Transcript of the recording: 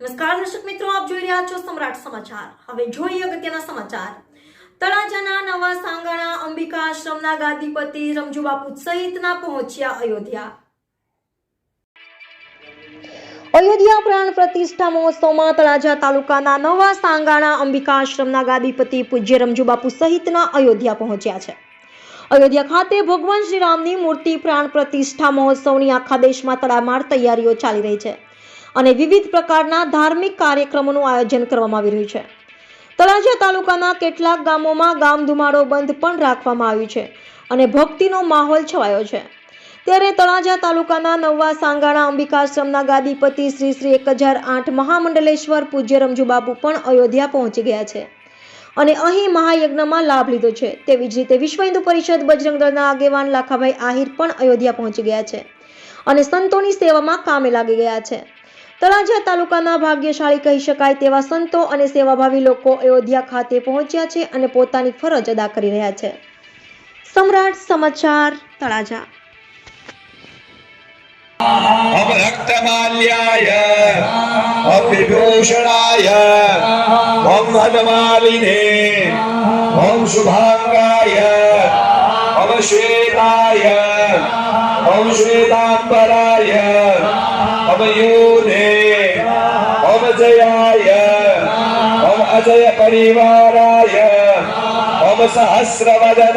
નમસ્કાર દર્શક મિત્રો, આપ જોઈ રહ્યા છો સમ્રાટ સમાચાર. હવે જોઈએ અગત્યના સમાચાર. તળાજાના નવા સાંગાણા અંબિકા આશ્રમના ગાદીપતિ રમજુ બાપુ સહિતના પહોંચ્યા અયોધ્યા. અયોધ્યા પ્રાણ પ્રતિષ્ઠા મહોત્સવમાં તળાજા તાલુકાના નવા સાંગાણા અંબિકા આશ્રમના ગાદીપતિ પૂજ્ય રમજુ બાપુ સહિતના અયોધ્યા પહોંચ્યા છે. અયોધ્યા ખાતે ભગવાન શ્રી રામની મૂર્તિ પ્રાણ પ્રતિષ્ઠા મહોત્સવની આખા દેશમાં તડામાર તૈયારીઓ ચાલી રહી છે. અને વિવિધ પ્રકારના ધાર્મિક કાર્યક્રમોનું આયોજન કરવામાં આવી રહ્યું છે. તળાજા તાલુકાના કેટલાક ગામોમાં ગામ ધુમાડો બંધ પણ રાખવામાં આવ્યું છે અને ભક્તિનો માહોલ છવાયો છે. ત્યારે તળાજા તાલુકાના નવા સાંગાણા અંબિકાશ્રમના ગાદીપતિ શ્રી શ્રી એક હજાર આઠ મહામંડલેશ્વર પૂજ્ય રમજુબાપુ પણ અયોધ્યા પહોંચી ગયા છે અને અહીં મહાયજ્ઞમાં લાભ લીધો છે. તેવી જ રીતે વિશ્વ હિન્દુ પરિષદ બજરંગ દળના આગેવાન લાખાભાઈ આહિર પણ અયોધ્યા પહોંચી ગયા છે અને સંતોની સેવામાં કામે લાગી ગયા છે. તળાજા તાલુકાના ભાગ્યશાળી કહી શકાય તેવા સંતો અને સેવાભાવી લોકો અયોધ્યા ખાતે પહોંચ્યા છે અને પોતાની ફરજ અદા કરી રહ્યા છે. સમ્રાટ સમાચાર, તળાજા. અમરક્તમાલ્યાય અભિભૂષણાય ઓમ હનમાલિને ઓમ શુભાંગાય ઓમ ઓમ શ્વેતાંબરાય ઓમ ઓમ જયાય ઓમ અજય પરિવારાય ઓમ સહસ્રવદના